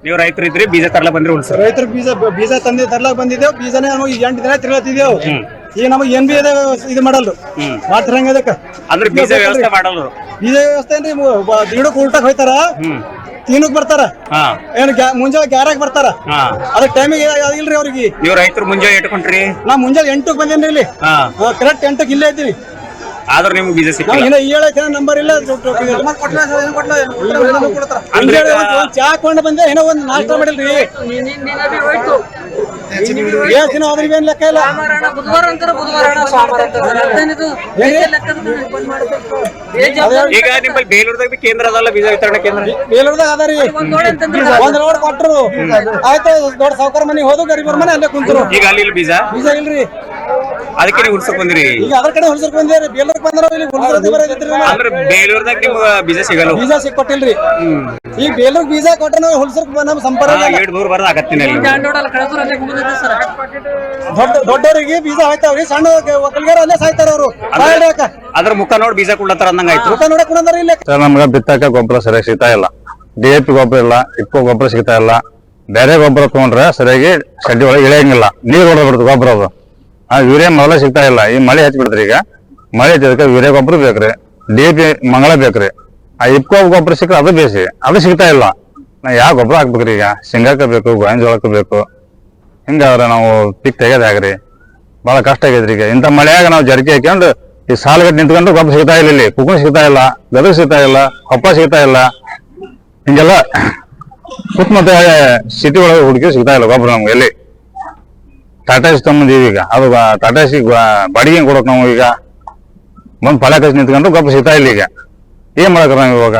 ನೀವು ರೈತರು ಇದ್ರಿ ಬೀಜ ತರಲ ಬಂದ್ರಿ ಉಳ್ಸ. ರೈತರು ಬೀಜ ಬೀಜ ತಂದಿ ತರ್ಲಾಕ್ ಬಂದಿದ್ದೇವೆ ಬೀಜನೇ ನಮಗೆ ಎಂಟು ದಿನ ತಿರ್ಗತ್ತಿದ್ದೇವೆ ಈಗ ನಮಗೆ ಏನ್ ಬಿ ಇದೆ ಮಾಡಲ್ರು ಮಾಡ್ತಾರ ಮಾಡ್ತಿರಂಗ ಅದಕ್ಕ? ಅಂದ್ರೆ ಬೀಜ ವ್ಯವಸ್ಥೆ ಮಾಡಲ್ಲ ಬೀಜ ವ್ಯವಸ್ಥೆ ಏನ್ರಿ ದಿಡಕ್ ಉಲ್ಟಾಕ್ ಹೋಯ್ತಾರ? ತಿನ್ನಕ್ ಬರ್ತಾರ? ಏನ್ ಮುಂಜಾನೆ ಗ್ಯಾರಾಗ್ ಬರ್ತಾರ? ಅದಕ್ಕೆ ಟೈಮಿಗೆ ಇಲ್ರಿ ಅವ್ರಿಗೆ. ನೀವು ರೈತರು ಮುಂಜಾನೆ ಇಟ್ಕೊಂಡ್ರಿ ನಾ ಮುಂಜಾನೆ ಎಂಟಕ್ ಬಂದೇನ್ರಿ ಇಲ್ಲಿ. ಕರೆಕ್ಟ್ ಎಂಟಕ್ ಇಲ್ಲೇ ಇದ್ದೀವಿ. ಆದ್ರೆ ನಿಮ್ಗೆ ಬಿಜೆ ಸಿಕ್ಕಿಲ್ಲ. ಇನ್ನ ಈ ಹೇಳಕ್ಕೆ ನಂಬರ್ ಇಲ್ಲ ಚಾ ಕೊಂಡು ಬಂದೆ ಏನೋ ಒಂದ್ ನಾಷ್ಟ ಮಾಡಿಲ್ರಿ ಏನ್ ದಿನ ಅದ್ರಿಗೆ ಏನ್ ಲೆಕ್ಕ ಇಲ್ಲ. ಬುಧವಾರ ಅಂತಾರೆ ಬುಧವಾರ ಸೋಮವಾರ ಅಂತಾರೆ. ಮತ್ತೇನಿದು ಏನ್ರಿ? ಈಗ ನಿಮ್ಮಲ್ಲಿ ಬೇಲೂರ್ದಾಗ ಕೇಂದ್ರ ಅದಲ್ಲ ಬೀಜ ವಿತರಣಾ ಕೇಂದ್ರ? ಬೇಲೂರ್ದಾಗ ಅದಾರಿ ಒಂದ್ ರೋಡ್ ಕೊಟ್ಟರು ಆಯ್ತು ದೊಡ್ಡ ಸಾವುಕಾರ ಮನೆ ಹೋದು ಗರೀಬರ ಮನೆ ಅಲ್ಲೇ ಕುಂತರು. ಈಗ ಅಲ್ಲಿ ಇಲ್ಲ ಬೀಜ ಬೀಜ ಇಲ್ರಿ. ಅದಕ್ಕೆ ನೀವು ಹುಡ್ಸಕ್ ಬಂದಿರಿ? ಈಗ ಅದ್ರ ಕಡೆ ಹುಲ್ಸರ್ಕ್ ಬಂದೇರಿ ಬೇಲೂರ್ಕ್ ಬಂದ್ರ ಇಲ್ಲಿ ಹುಲ್ಸರ್ದಿ ಬರೋದಿತ್ರಿ ನಾವು. ಅಂದ್ರೆ ಬೇಲೂರ್ದಾಗ ನಿಮ್ಗೆ ಬೀಜ ಸಿಗಲ್ಲ ಬೀಜ ಸಿಕ್ ಕೊಟ್ಟಿಲ್ರಿ ಈಗ ಬೇಲೂರ್ಗ್ ಬೀಜ ಕೊಟ್ಟ ನಾವು ನಮ್ ಸಂಪರ್ಕ ದೂರ ಬರೋದು ಆಗತ್ತಿನ ದೊಡ್ಡ ದೊಡ್ಡವರಿಗೆ ಬೀಜ ಹೋಯ್ತಾವ್ರಿ ಸಣ್ಣ ಒಕ್ಕಲಿಗಾರ ಅಲ್ಲೇ ಸಾಯ್ತಾರ ಅವರು. ಅದ್ರ ಮುಖ ನೋಡಿ ಬೀಜ ಕೊಡ್ಲತ್ತಾರ ಅಂದಂಗ ಆಯ್ತು ನೋಡಕ್ ಕುಣದಾರ ಇಲ್ಲ. ಸರ್ ನಮ್ಗೆ ಬಿತ್ತಕ್ಕೆ ಗೊಬ್ಬರ ಸರಿಯಾಗಿ ಸಿಗ್ತಾ ಇಲ್ಲ. ಡಿ ಎ ಪಿ ಗೊಬ್ಬರ ಇಲ್ಲ ಇಪ್ಪೋ ಗೊಬ್ಬರ ಸಿಗ್ತಾ ಇಲ್ಲ. ಬೇರೆ ಗೊಬ್ಬರ ತಗೊಂಡ್ರೆ ಸರಿಯಾಗಿ ಶೆಡ್ಡಿ ಒಳಗೆ ಇಳಿಯಂಗಿಲ್ಲ. ನೀರು ಹೊಡೆದ್ಬಿಡ್ತು ಗೊಬ್ಬರ ಅದು. ಆ ಯೂರಿಯಾ ಮೊದಲ ಸಿಗ್ತಾ ಇಲ್ಲ. ಈ ಮಳೆ ಹಚ್ಬಿಡ್ತ್ರಿ ಈಗ. ಮಳೆ ಹಚ್ಚೋದಕ್ಕೆ ಯೂರಿಯಾ ಗೊಬ್ಬರ ಬೇಕ್ರಿ. ಡಿ ಪಿ ಮಂಗಳ ಬೇಕ್ರಿ. ಆ ಇಪ್ಕೋ ಗೊಬ್ಬರ ಸಿಕ್ಕರೆ ಅದು ಬೇಸಿ. ಅದು ಸಿಗ್ತಾ ಇಲ್ಲ. ನಾ ಯಾವ ಗೊಬ್ಬರ ಹಾಕ್ಬೇಕ್ರಿ ಈಗ? ಶೇಂಗಾಕ್ಕೆ ಬೇಕು ಗೋವಿನ ಜೋಳಕ್ಕೆ ಬೇಕು ಹಿಂಗಾದ್ರೆ ನಾವು ಪಿಕ್ ತೆಗೆದಾಗ್ರಿ ಬಹಳ ಕಷ್ಟ ಆಗೈತ್ರಿ ಈಗ. ಇಂಥ ಮಳೆಯಾಗ ನಾವು ಜರ್ಕಿ ಹಾಕ್ಯಂಡು ಈ ಸಾಲುಗಟ್ಟು ನಿಂತ್ಕೊಂಡು ಗೊಬ್ಬರ ಸಿಗ್ತಾ ಇಲ್ಲ ಇಲ್ಲಿ. ಕುಕ್ಕಣ ಸಿಗ್ತಾ ಇಲ್ಲ. ಗದಗ ಸಿಗ್ತಾ ಇಲ್ಲ. ಕೊಪ್ಪ ಸಿಗ್ತಾ ಇಲ್ಲ. ಹಿಂಗೆಲ್ಲ ಸುತ್ತಮುತ್ತ ಸಿಟಿ ಒಳಗೆ ಹುಡುಕಿ ಸಿಗ್ತಾ ಇಲ್ಲ ಗೊಬ್ಬರ ನಮ್ಗೆ ಎಲ್ಲಿ. ಟಾಟಾ ಎಸ್ ಈಗ. ಅದು ಟಾಟಾ ಎಸ್ ಬಾಡಿಗೆ ಕೊಡೋಕೆ ನಾವು ಈಗ ಬಂದು ಫಲ ಕಸಿ ನಿಂತ್ಕೊಂಡು ಗೊಬ್ಬರ ಸಿಗ್ತಾ ಇಲ್ಲ ಈಗ. ಏನ್ ಮಾಡಕ್ರ ನಾವು ಇವಾಗ?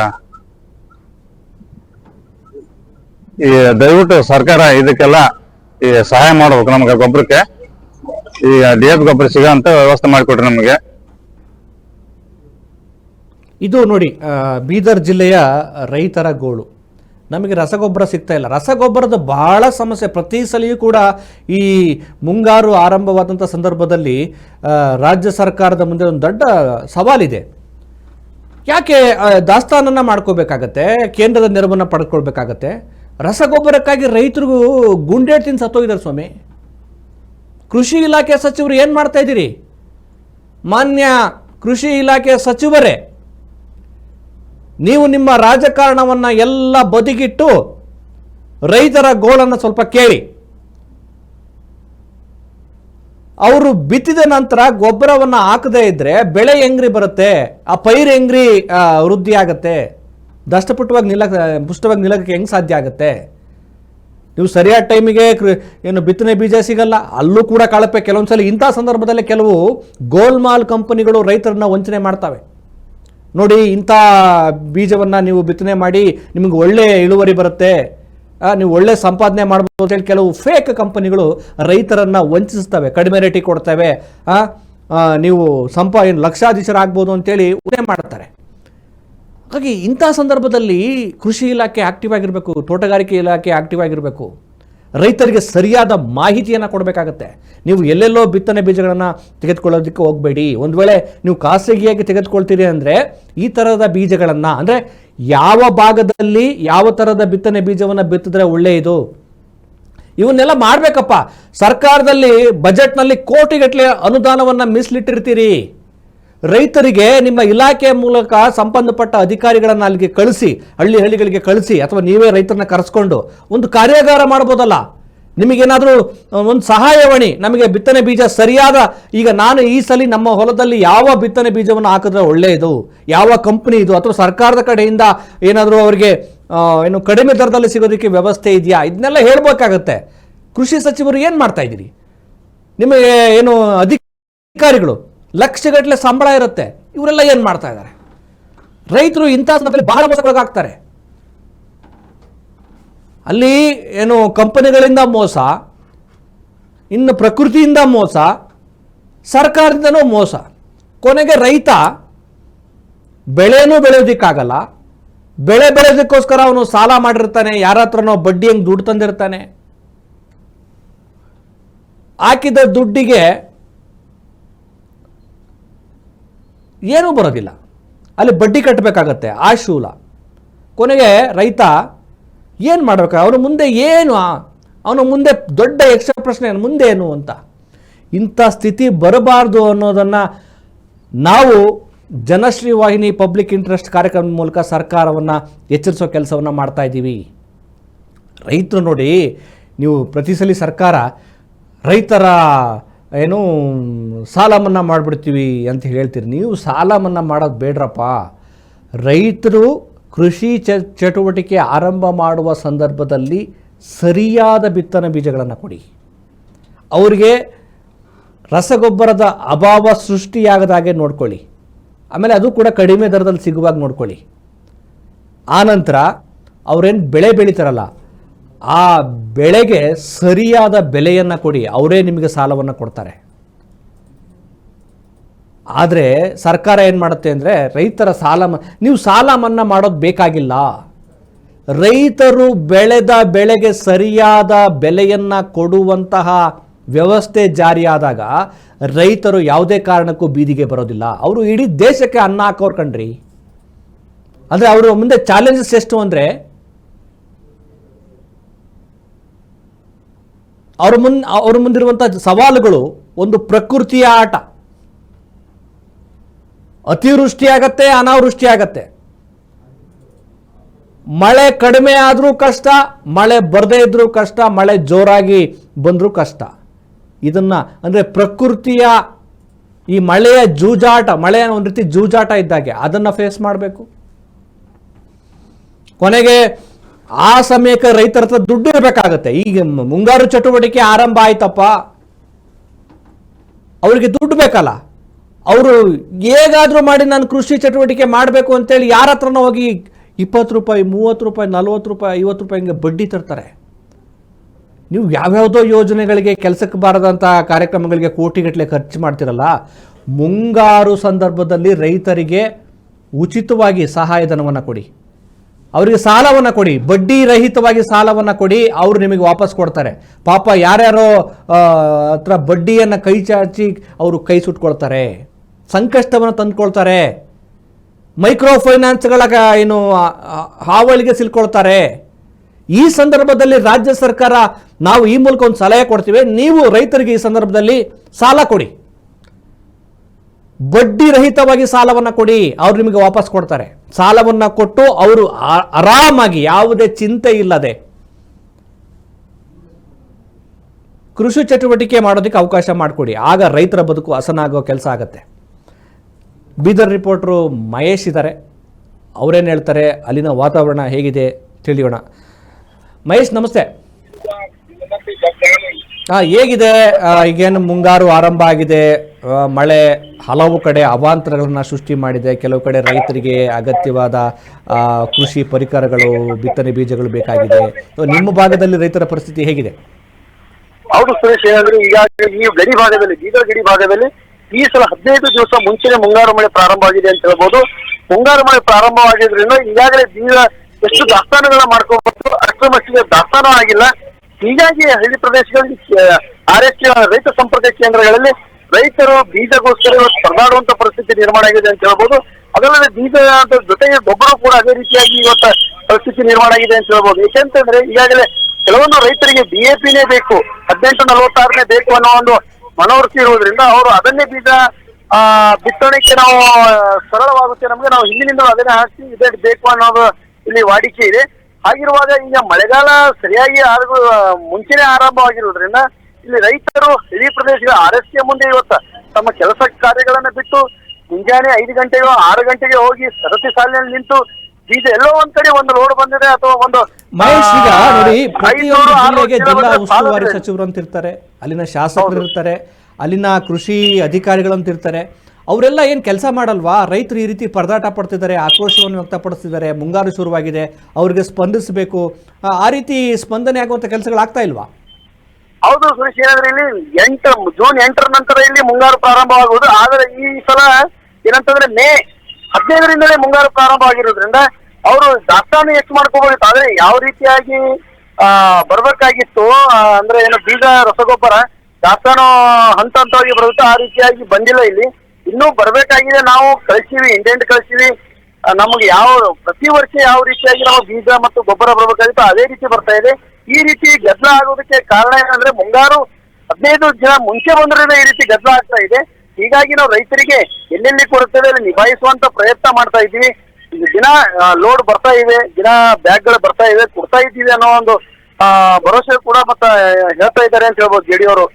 ಈ ದಯವಿಟ್ಟು ಸರ್ಕಾರ ಇದಕ್ಕೆಲ್ಲ ಈ ಸಹಾಯ ಮಾಡ್ಬೇಕು ನಮ್ಗೆ ಗೊಬ್ಬರಕ್ಕೆ. ಈ ಡಿ ಎಫ್ ಗೊಬ್ಬರ ಸಿಗೋಂತ ವ್ಯವಸ್ಥೆ ಮಾಡಿಕೊಟ್ರಿ ನಮಗೆ. ಇದು ನೋಡಿ ಬೀದರ್ ಜಿಲ್ಲೆಯ ರೈತರ ಗೋಳು. ನಮಗೆ ರಸಗೊಬ್ಬರ ಸಿಗ್ತಾ ಇಲ್ಲ. ರಸಗೊಬ್ಬರದ ಬಹಳ ಸಮಸ್ಯೆ. ಪ್ರತಿ ಸಲಿಯೂ ಕೂಡ ಈ ಮುಂಗಾರು ಆರಂಭವಾದಂಥ ಸಂದರ್ಭದಲ್ಲಿ ರಾಜ್ಯ ಸರ್ಕಾರದ ಮುಂದೆ ಒಂದು ದೊಡ್ಡ ಸವಾಲಿದೆ. ಯಾಕೆ ದಾಸ್ತಾನನ್ನು ಮಾಡ್ಕೋಬೇಕಾಗತ್ತೆ, ಕೇಂದ್ರದ ನೆರವನ್ನು ಪಡ್ಕೊಳ್ಬೇಕಾಗತ್ತೆ? ರಸಗೊಬ್ಬರಕ್ಕಾಗಿ ರೈತರಿಗೂ ಗುಂಡೇಟ್ ತಿಂದು ಸತ್ತೋಗಿದ್ದಾರೆ ಸ್ವಾಮಿ. ಕೃಷಿ ಇಲಾಖೆ ಸಚಿವರು ಏನು ಮಾಡ್ತಾ ಇದ್ದೀರಿ? ಮಾನ್ಯ ಕೃಷಿ ಇಲಾಖೆ ಸಚಿವರೇ ನೀವು ನಿಮ್ಮ ರಾಜಕಾರಣವನ್ನು ಎಲ್ಲ ಬದಿಗಿಟ್ಟು ರೈತರ ಗೋಳನ್ನು ಸ್ವಲ್ಪ ಕೇಳಿ. ಅವರು ಬಿತ್ತಿದ ನಂತರ ಗೊಬ್ಬರವನ್ನು ಹಾಕದೇ ಇದ್ದರೆ ಬೆಳೆ ಹೆಂಗ್ರಿ ಬರುತ್ತೆ? ಆ ಪೈರು ಹೆಂಗ್ರಿ ವೃದ್ಧಿ ಆಗುತ್ತೆ? ದಷ್ಟಪುಟ್ಟವಾಗಿ ನಿಲ್ಲಕ್ಕೆ ಪುಷ್ಟವಾಗಿ ನಿಲ್ಲಕ್ಕೆ ಹೆಂಗೆ ಸಾಧ್ಯ ಆಗುತ್ತೆ? ನೀವು ಸರಿಯಾದ ಟೈಮಿಗೆ ಏನು ಬಿತ್ತನೆ ಬೀಜ ಸಿಗಲ್ಲ, ಅಲ್ಲೂ ಕೂಡ ಕಳಪೆ. ಕೆಲವೊಂದ್ಸಲ ಇಂಥ ಸಂದರ್ಭದಲ್ಲಿ ಕೆಲವು ಗೋಲ್ಮಾಲ್ ಕಂಪನಿಗಳು ರೈತರನ್ನ ವಂಚನೆ ಮಾಡ್ತವೆ. ನೋಡಿ, ಇಂಥ ಬೀಜವನ್ನು ನೀವು ಬಿತ್ತನೆ ಮಾಡಿ ನಿಮಗೆ ಒಳ್ಳೆ ಇಳುವರಿ ಬರುತ್ತೆ. ನೀವು ಒಳ್ಳೆ ಸಂಪಾದನೆ ಮಾಡ್ಬೋದು ಅಂತೇಳಿ ಕೆಲವು ಫೇಕ್ ಕಂಪನಿಗಳು ರೈತರನ್ನು ವಂಚಿಸ್ತವೆ ಕಡಿಮೆ ರೇಟಿಗೆ ಕೊಡ್ತವೆ. ನೀವು ಸಂಪಾ, ಏನು ಲಕ್ಷಾಧೀಶರಾಗ್ಬೋದು ಅಂತೇಳಿ ಉದಯ ಮಾಡ್ತಾರೆ. ಹಾಗಾಗಿ ಇಂಥ ಸಂದರ್ಭದಲ್ಲಿ ಕೃಷಿ ಇಲಾಖೆ ಆಕ್ಟಿವ್ ಆಗಿರಬೇಕು, ತೋಟಗಾರಿಕೆ ಇಲಾಖೆ ಆಕ್ಟಿವ್ ಆಗಿರಬೇಕು. ರೈತರಿಗೆ ಸರಿಯಾದ ಮಾಹಿತಿಯನ್ನು ಕೊಡಬೇಕಾಗತ್ತೆ. ನೀವು ಎಲ್ಲೆಲ್ಲೋ ಬಿತ್ತನೆ ಬೀಜಗಳನ್ನು ತೆಗೆದುಕೊಳ್ಳೋದಕ್ಕೆ ಹೋಗಬೇಡಿ. ಒಂದು ವೇಳೆ ನೀವು ಖಾಸಗಿಯಾಗಿ ತೆಗೆದುಕೊಳ್ತೀರಿ ಅಂದರೆ ಈ ಥರದ ಬೀಜಗಳನ್ನು, ಅಂದರೆ ಯಾವ ಭಾಗದಲ್ಲಿ ಯಾವ ಥರದ ಬಿತ್ತನೆ ಬೀಜವನ್ನು ಬಿತ್ತಿದ್ರೆ ಒಳ್ಳೆಯದು? ಇವನ್ನೆಲ್ಲ ಮಾಡಬೇಕಪ್ಪ. ಸರ್ಕಾರದಲ್ಲಿ, ಬಜೆಟ್ನಲ್ಲಿ ಕೋಟಿಗಟ್ಟಲೆ ಅನುದಾನವನ್ನು ಮೀಸಲಿಟ್ಟಿರ್ತೀರಿ. ರೈತರಿಗೆ ನಿಮ್ಮ ಇಲಾಖೆ ಮೂಲಕ ಸಂಬಂಧಪಟ್ಟ ಅಧಿಕಾರಿಗಳನ್ನು ಅಲ್ಲಿಗೆ ಕಳಿಸಿ, ಹಳ್ಳಿ ಹಳ್ಳಿಗಳಿಗೆ ಕಳಿಸಿ, ಅಥವಾ ನೀವೇ ರೈತರನ್ನ ಕರೆಸ್ಕೊಂಡು ಒಂದು ಕಾರ್ಯಾಗಾರ ಮಾಡ್ಬೋದಲ್ಲ ನಿಮಗೇನಾದರೂ ಒಂದು ಸಹಾಯವಾಣಿ, ನಮಗೆ ಬಿತ್ತನೆ ಬೀಜ ಸರಿಯಾದ, ಈಗ ನಾನು ಈ ಸಲ ನಮ್ಮ ಹೊಲದಲ್ಲಿ ಯಾವ ಬಿತ್ತನೆ ಬೀಜವನ್ನು ಹಾಕಿದ್ರೆ ಒಳ್ಳೆಯದು? ಯಾವ ಕಂಪ್ನಿ ಇದು? ಅಥವಾ ಸರ್ಕಾರದ ಕಡೆಯಿಂದ ಏನಾದರೂ ಅವರಿಗೆ ಏನು ಕಡಿಮೆ ದರದಲ್ಲಿ ಸಿಗೋದಕ್ಕೆ ವ್ಯವಸ್ಥೆ ಇದೆಯಾ? ಇದನ್ನೆಲ್ಲ ಹೇಳ್ಬೇಕಾಗತ್ತೆ. ಕೃಷಿ ಸಚಿವರು ಏನು ಮಾಡ್ತಾ ಇದ್ದೀರಿ? ನಿಮಗೆ ಏನು ಅಧಿಕಾರಿಗಳು ಲಕ್ಷಗಟ್ಟಲೆ ಸಂಬಳ ಇರುತ್ತೆ. ಇವರೆಲ್ಲ ಏನು ಮಾಡ್ತಾ ಇದ್ದಾರೆ? ರೈತರು ಇಂಥ ಸಂದರ್ಭದಲ್ಲಿ ಬಹಳ ಮೋಸಕ್ಕೊಳಗಾಗ್ತಾರೆ. ಅಲ್ಲಿ ಏನು ಕಂಪನಿಗಳಿಂದ ಮೋಸ, ಇನ್ನು ಪ್ರಕೃತಿಯಿಂದ ಮೋಸ, ಸರ್ಕಾರದಿಂದನೂ ಮೋಸ. ಕೊನೆಗೆ ರೈತ ಬೆಳೆನೂ ಬೆಳೆಯೋದಿಕ್ಕಾಗಲ್ಲ. ಬೆಳೆ ಬೆಳೆಯೋದಕ್ಕೋಸ್ಕರ ಅವನು ಸಾಲ ಮಾಡಿರ್ತಾನೆ, ಯಾರ ಹತ್ರನೋ ಬಡ್ಡಿ ಹೆಂಗೆ ದುಡ್ಡು ತಂದಿರ್ತಾನೆ. ಹಾಕಿದ ದುಡ್ಡಿಗೆ ಏನೂ ಬರೋದಿಲ್ಲ. ಅಲ್ಲಿ ಬಡ್ಡಿ ಕಟ್ಟಬೇಕಾಗತ್ತೆ ಆ ಶೂಲ. ಕೊನೆಗೆ ರೈತ ಏನು ಮಾಡಬೇಕು? ಅವನು ಮುಂದೆ ಏನು? ಅವನ ಮುಂದೆ ದೊಡ್ಡ ಯಕ್ಷ ಪ್ರಶ್ನೆ? ಮುಂದೆ ಏನು ಅಂತ. ಇಂಥ ಸ್ಥಿತಿ ಬರಬಾರ್ದು ಅನ್ನೋದನ್ನು ನಾವು ಜನಶ್ರೀ ವಾಹಿನಿ ಪಬ್ಲಿಕ್ ಇಂಟ್ರೆಸ್ಟ್ ಕಾರ್ಯಕ್ರಮದ ಮೂಲಕ ಸರ್ಕಾರವನ್ನು ಎಚ್ಚರಿಸೋ ಕೆಲಸವನ್ನು ಮಾಡ್ತಾ ಇದ್ದೀವಿ. ರೈತರು ನೋಡಿ, ನೀವು ಪ್ರತಿ ಸಲ ಸರ್ಕಾರ ರೈತರ ಏನು ಸಾಲ ಮನ್ನಾ ಮಾಡಿಬಿಡ್ತೀವಿ ಅಂತ ಹೇಳ್ತೀರಿ. ನೀವು ಸಾಲ ಮನ್ನಾ ಮಾಡೋದು ಬೇಡ್ರಪ್ಪ. ರೈತರು ಕೃಷಿ ಚ, ಚಟುವಟಿಕೆ ಆರಂಭ ಮಾಡುವ ಸಂದರ್ಭದಲ್ಲಿ ಸರಿಯಾದ ಬಿತ್ತನೆ ಬೀಜಗಳನ್ನು ಕೊಡಿ. ಅವರಿಗೆ ರಸಗೊಬ್ಬರದ ಅಭಾವ ಸೃಷ್ಟಿಯಾಗದಾಗೆ ನೋಡ್ಕೊಳ್ಳಿ. ಆಮೇಲೆ ಅದು ಕೂಡ ಕಡಿಮೆ ದರದಲ್ಲಿ ಸಿಗುವಾಗ ನೋಡ್ಕೊಳ್ಳಿ. ಆನಂತರ ಅವರೇನು ಬೆಳೆ ಬೆಳೀತಾರಲ್ಲ ಆ ಬೆಳೆಗೆ ಸರಿಯಾದ ಬೆಲೆಯನ್ನು ಕೊಡಿ, ಅವರೇ ನಿಮಗೆ ಸಾಲವನ್ನು ಕೊಡ್ತಾರೆ. ಆದರೆ ಸರ್ಕಾರ ಏನು ಮಾಡುತ್ತೆ ಅಂದರೆ ರೈತರ ಸಾಲ ನೀವು ಸಾಲ ಮನ್ನಾ ಮಾಡೋದು ಬೇಕಾಗಿಲ್ಲ. ರೈತರು ಬೆಳೆದ ಬೆಳೆಗೆ ಸರಿಯಾದ ಬೆಲೆಯನ್ನು ಕೊಡುವಂತಹ ವ್ಯವಸ್ಥೆ ಜಾರಿಯಾದಾಗ ರೈತರು ಯಾವುದೇ ಕಾರಣಕ್ಕೂ ಬೀದಿಗೆ ಬರೋದಿಲ್ಲ. ಅವರು ಇಡೀ ದೇಶಕ್ಕೆ ಅನ್ನ ಹಾಕೋರು ಕಣ್ರಿ. ಅಂದರೆ ಅವರು ಮುಂದೆ ಚಾಲೆಂಜಸ್ ಎಷ್ಟು ಅಂದರೆ ಅವ್ರ ಮುನ್ ಅವ್ರ ಮುಂದಿರುವಂಥ ಸವಾಲುಗಳು ಒಂದು ಪ್ರಕೃತಿಯ ಆಟ. ಅತಿವೃಷ್ಟಿ ಆಗತ್ತೆ ಅನಾವೃಷ್ಟಿ ಆಗತ್ತೆ ಮಳೆ ಕಡಿಮೆ ಆದರೂ ಕಷ್ಟ, ಮಳೆ ಬರದೇ ಇದ್ರೂ ಕಷ್ಟ, ಮಳೆ ಜೋರಾಗಿ ಬಂದರೂ ಕಷ್ಟ. ಇದನ್ನ ಅಂದರೆ ಪ್ರಕೃತಿಯ ಈ ಮಳೆಯ ಜೂಜಾಟ, ಮಳೆಯ ಒಂದು ರೀತಿ ಜೂಜಾಟ ಇದ್ದಾಗೆ ಅದನ್ನು ಫೇಸ್ ಮಾಡಬೇಕು. ಕೊನೆಗೆ ಆ ಸಮಯಕ್ಕೆ ರೈತರ ಹತ್ರ ದುಡ್ಡು ಇರಬೇಕಾಗತ್ತೆ. ಈಗ ಮುಂಗಾರು ಚಟುವಟಿಕೆ ಆರಂಭ ಆಯ್ತಪ್ಪ. ಅವರಿಗೆ ದುಡ್ಡು ಬೇಕಲ್ಲ. ಅವರು ಹೇಗಾದರೂ ಮಾಡಿ ನಾನು ಕೃಷಿ ಚಟುವಟಿಕೆ ಮಾಡಬೇಕು ಅಂತೇಳಿ ಯಾರ ಹತ್ರನೂ ಹೋಗಿ ಇಪ್ಪತ್ತು ರೂಪಾಯಿ, ಮೂವತ್ತು ರೂಪಾಯಿ, ನಲ್ವತ್ತು ರೂಪಾಯಿ, ಐವತ್ತು ರೂಪಾಯಿ ಹಿಂಗೆ ಬಡ್ಡಿ ತರ್ತಾರೆ. ನೀವು ಯಾವ್ಯಾವುದೋ ಯೋಜನೆಗಳಿಗೆ ಕೆಲಸಕ್ಕೆ ಬಾರದಂಥ ಕಾರ್ಯಕ್ರಮಗಳಿಗೆ ಕೋಟಿಗಟ್ಟಲೆ ಖರ್ಚು ಮಾಡ್ತಿರಲ್ಲ, ಮುಂಗಾರು ಸಂದರ್ಭದಲ್ಲಿ ರೈತರಿಗೆ ಉಚಿತವಾಗಿ ಸಹಾಯಧನವನ್ನು ಕೊಡಿ. ಅವರಿಗೆ ಸಾಲವನ್ನು ಕೊಡಿ. ಬಡ್ಡಿ ರಹಿತವಾಗಿ ಸಾಲವನ್ನು ಕೊಡಿ. ಅವರು ನಿಮಗೆ ವಾಪಸ್ ಕೊಡ್ತಾರೆ. ಪಾಪ ಯಾರ್ಯಾರೋ ಹತ್ರ ಬಡ್ಡಿಯನ್ನು ಕೈ ಚಾಚಿ ಅವರು ಕೈ ಸುಟ್ಕೊಳ್ತಾರೆ. ಸಂಕಷ್ಟವನ್ನು ತಂದುಕೊಳ್ತಾರೆ. ಮೈಕ್ರೋ ಫೈನಾನ್ಸ್ಗಳ ಏನು ಹಾವಳಿಗೆ ಸಿಲ್ಕೊಳ್ತಾರೆ. ಈ ಸಂದರ್ಭದಲ್ಲಿ ರಾಜ್ಯ ಸರ್ಕಾರ ನಾವು ಈ ಮೂಲಕ ಒಂದು ಸಲಹೆ ಕೊಡ್ತೀವಿ. ನೀವು ರೈತರಿಗೆ ಈ ಸಂದರ್ಭದಲ್ಲಿ ಸಾಲ ಕೊಡಿ. ಬಡ್ಡಿ ರಹಿತವಾಗಿ ಸಾಲವನ್ನು ಕೊಡಿ, ಅವ್ರು ನಿಮಗೆ ವಾಪಸ್ ಕೊಡ್ತಾರೆ. ಸಾಲವನ್ನು ಕೊಟ್ಟು ಅವರು ಆರಾಮಾಗಿ, ಯಾವುದೇ ಚಿಂತೆ ಇಲ್ಲದೆ ಕೃಷಿ ಚಟುವಟಿಕೆ ಮಾಡೋದಕ್ಕೆ ಅವಕಾಶ ಮಾಡಿಕೊಡಿ. ಆಗ ರೈತರ ಬದುಕು ಹಸನಾಗೋ ಕೆಲಸ ಆಗುತ್ತೆ. ಬೀದರ್ ರಿಪೋರ್ಟ್ರು ಮಹೇಶ್ ಇದ್ದಾರೆ ಅವರೇನು ಹೇಳ್ತಾರೆ? ಅಲ್ಲಿನ ವಾತಾವರಣ ಹೇಗಿದೆ? ತಿಳಿಯೋಣ. ಮಹೇಶ್ ನಮಸ್ತೆ ಹೇಗಿದೆ? ಈಗೇನು ಮುಂಗಾರು ಆರಂಭ ಆಗಿದೆ. ಮಳೆ ಹಲವು ಕಡೆ ಅವಾಂತರಗಳನ್ನ ಸೃಷ್ಟಿ ಮಾಡಿದೆ. ಕೆಲವು ಕಡೆ ರೈತರಿಗೆ ಅಗತ್ಯವಾದ ಕೃಷಿ ಪರಿಕರಗಳು, ಬಿತ್ತನೆ ಬೀಜಗಳು ಬೇಕಾಗಿದೆ. ನಿಮ್ಮ ಭಾಗದಲ್ಲಿ ರೈತರ ಪರಿಸ್ಥಿತಿ ಹೇಗಿದೆ? ಹೌದು ಸುರೇಶ್ ಏನಂದ್ರೆ ಈಗಾಗಲೇ ಈ ಗಡಿ ಭಾಗದಲ್ಲಿ, ಬೀದರ್ ಗಡಿ ಭಾಗದಲ್ಲಿ ಈ ಸಲ ಹದಿನೈದು ದಿವಸ ಮುಂಚೆನೆ ಮುಂಗಾರು ಮಳೆ ಪ್ರಾರಂಭ ಆಗಿದೆ ಅಂತ ಹೇಳ್ಬೋದು. ಮುಂಗಾರು ಮಳೆ ಪ್ರಾರಂಭವಾಗಿದ್ರಿಂದ ಈಗಾಗಲೇ ಬೀಜ ಎಷ್ಟು ದಾಸ್ತಾನುಗಳನ್ನ ಮಾಡ್ಕೋಬಹುದು ಅಷ್ಟರ ಮಟ್ಟಿಗೆ ದಾಸ್ತಾನು ಆಗಿಲ್ಲ. ಹೀಗಾಗಿ ಹಳ್ಳಿ ಪ್ರದೇಶಗಳಲ್ಲಿ ಆರ್ ಎಸ್ ರೈತ ಸಂಪರ್ಕ ಕೇಂದ್ರಗಳಲ್ಲಿ ರೈತರು ಬೀಜಗೋಸ್ಕರ ಪರದಾಡುವಂತ ಪರಿಸ್ಥಿತಿ ನಿರ್ಮಾಣ ಆಗಿದೆ ಅಂತ ಹೇಳ್ಬೋದು. ಅದಲ್ಲದೆ ಬೀಜ ಜೊತೆಗೆ ಗೊಬ್ಬರ ಕೂಡ ಅದೇ ರೀತಿಯಾಗಿ ಇವತ್ತ ಪರಿಸ್ಥಿತಿ ನಿರ್ಮಾಣ ಆಗಿದೆ ಅಂತ ಹೇಳ್ಬೋದು. ಏಕೆಂತಂದ್ರೆ ಈಗಾಗಲೇ ಕೆಲವೊಂದು ರೈತರಿಗೆ ಡಿಎಪಿನೇ ಬೇಕು, ಹದಿನೆಂಟು ನಲವತ್ತಾರನೇ ಬೇಕು ಅನ್ನೋ ಒಂದು ಮನೋವೃತ್ತಿ ಇರುವುದರಿಂದ ಅವರು ಅದನ್ನೇ ಬೀಜ, ಆ ಬಿತ್ತನೆಗೆ ನಾವು ಸರಳವಾಗುತ್ತೆ. ನಮಗೆ ನಾವು ಹಿಂದಿನಿಂದ ಅದನ್ನೇ ಹಾಕಿ ಇದೇ ಬೇಕು ಅನ್ನೋದು ಇಲ್ಲಿ ವಾಡಿಕೆ ಇದೆ. ಹಾಗಿರುವಾಗ ಈಗ ಮಳೆಗಾಲ ಸರಿಯಾಗಿ ಆಗ ಮುಂಚೆನೆ ಆರಂಭವಾಗಿರುವುದರಿಂದ ಇಲ್ಲಿ ರೈತರು ಇಡೀ ಪ್ರದೇಶಗಳ ಆರ್ ಎಸ್ ಕೆ ಮುಂದೆ ಇವತ್ತ ತಮ್ಮ ಕೆಲಸ ಕಾರ್ಯಗಳನ್ನ ಬಿಟ್ಟು ಮುಂಜಾನೆ ಐದು ಗಂಟೆಗೋ ಆರು ಗಂಟೆಗೆ ಹೋಗಿ ಸರತಿ ಸಾಲಿನಲ್ಲಿ ನಿಂತು ಬೀಜ ಎಲ್ಲೋ ಒಂದ್ ಕಡೆ ಒಂದು ರೋಡ್ ಬಂದಿದೆ ಅಥವಾ ಒಂದು ಈಗ ನೋಡಿ ಜಿಲ್ಲಾ ಉಸ್ತುವಾರಿ. ಸಚಿವರು ಅಂತ ಇರ್ತಾರೆ ಅಲ್ಲಿನ ಶಾಸಕರು ಇರ್ತಾರೆ ಅಲ್ಲಿನ ಕೃಷಿ ಅಧಿಕಾರಿಗಳಂತ ಇರ್ತಾರೆ ಅವರೆಲ್ಲ ಏನು ಕೆಲಸ ಮಾಡಲ್ವಾ? ರೈತರು ಈ ರೀತಿ ಪರದಾಟ ಪಡ್ತಿದ್ದಾರೆ, ಆಕ್ರೋಶವನ್ನು ವ್ಯಕ್ತಪಡಿಸ್ತಿದ್ದಾರೆ, ಮುಂಗಾರು ಶುರುವಾಗಿದೆ, ಅವರಿಗೆ ಸ್ಪಂದಿಸಬೇಕು. ಆ- ರೀತಿ ಸ್ಪಂದನೆ ಆಗುವಂಥ ಕೆಲಸಗಳಾಗ್ತಾ ಇಲ್ವಾ? ಹೌದು ಸುರೇಶ್, ಏನಾದ್ರೆ ಇಲ್ಲಿ ಎಂಟು, ಜೂನ್ ಎಂಟರ ನಂತರ ಇಲ್ಲಿ ಮುಂಗಾರು ಪ್ರಾರಂಭವಾಗುವುದು. ಆದರೆ ಈ ಸಲ ಏನಂತಂದ್ರೆ ಮೇ ಹದಿನೈದರಿಂದಲೇ ಮುಂಗಾರು ಪ್ರಾರಂಭ ಆಗಿರೋದ್ರಿಂದ ಅವರು ದಾಸ್ತಾನು ಎಷ್ಟು ಮಾಡ್ಕೋಬೇಕು ಆದ್ರೆ ಯಾವ ರೀತಿಯಾಗಿ, ಆ, ಬರ್ಬೇಕಾಗಿತ್ತು ಅಂದ್ರೆ ಏನು ಬೀಜ, ರಸಗೊಬ್ಬರ ದಾಸ್ತಾನು ಹಂತ ಹಂತವಾಗಿ ಬರುತ್ತೆ ಆ ರೀತಿಯಾಗಿ ಬಂದಿಲ್ಲ ಇಲ್ಲಿ. ಇನ್ನೂ ಬರ್ಬೇಕಾಗಿದೆ, ನಾವು ಕಳಿಸ್ತೀವಿ ಇಂಟೆಂಟ್ ಕಳಿಸ್ತೀವಿ. ನಮಗೆ ಯಾವ, ಪ್ರತಿ ವರ್ಷ ಯಾವ ರೀತಿಯಾಗಿ ನಾವು ಬೀಜ ಮತ್ತು ಗೊಬ್ಬರ ಬರಬೇಕಾಗಿತ್ತು ಅದೇ ರೀತಿ ಬರ್ತಾ ಇದೆ. ಈ ರೀತಿ ಗದ್ದಲ ಆಗೋದಕ್ಕೆ ಕಾರಣ ಏನಂದ್ರೆ ಮುಂಗಾರು ಹದಿನೈದು ದಿನ ಮುಂಚೆ ಬಂದ್ರಿಂದ ಈ ರೀತಿ ಗದ್ದಲ ಆಗ್ತಾ ಇದೆ. ಹೀಗಾಗಿ ನಾವು ರೈತರಿಗೆ ಎಲ್ಲೆಲ್ಲಿ ಕೊರತೆ ನಿಭಾಯಿಸುವಂತ ಪ್ರಯತ್ನ ಮಾಡ್ತಾ ಇದ್ದೀವಿ. ದಿನ ಲೋಡ್ ಬರ್ತಾ ಇವೆ ದಿನ ಬ್ಯಾಗ್ಗಳು ಬರ್ತಾ ಇವೆ ಕೊಡ್ತಾ ಇದ್ದೀವಿ ಅನ್ನೋ ಒಂದು ಭರವಸೆ ಕೂಡ ಮತ್ತೆ ಹೇಳ್ತಾ ಇದ್ದಾರೆ ಅಂತ ಹೇಳ್ಬೋದು ಜೆಡಿ ಅವರು.